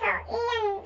手一样。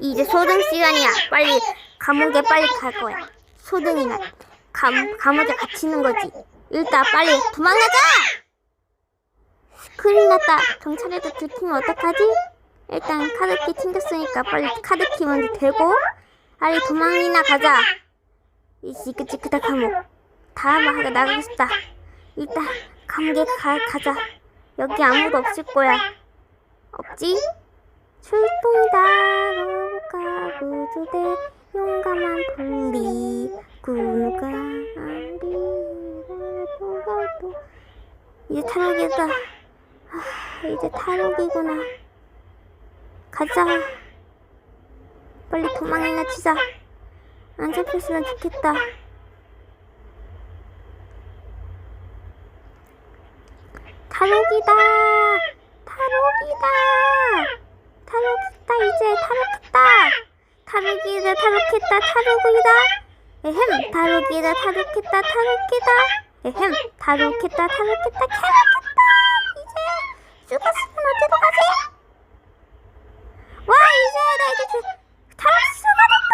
이제 소등 시간이야. 빨리 감옥에 빨리 갈 거야. 소등이나 감 감옥에 갇히는 거지. 일단 빨리 도망가자. 큰일 났다. 경찰에도 들키면 어떡하지? 일단 카드키 챙겼으니까 빨리 카드키 먼저 대고 빨리 도망이나 가자. 이 지긋지긋한 감옥. 다음 하고 나가고 싶다. 일단 감옥에 가, 가자. 여기 아무도 없을 거야. 없지? 출동이다. 로봇가 구조대 용감한 분리 구가 아리를 도가도 이제 탈옥이다. 아, 이제 탈옥이구나. 가자. 빨리 도망이나 치자. 안 잡혔으면 좋겠다. 탈옥이다. 탈옥이다. 이제 탈옥했다. 탈옥이다 탈옥했다 탈옥이다. 에헴 탈옥이다 탈옥했다 탈옥이다. 에헴 탈옥했다 탈옥했다 탈옥했다. 이제 죽었으면 어디로 가지? 와 이제 나 이제 주- 탈옥수가 됐다.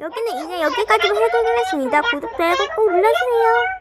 여기는 이제 여기까지로 해독을 했습니다. 구독, 좋아요 꼭 눌러주세요.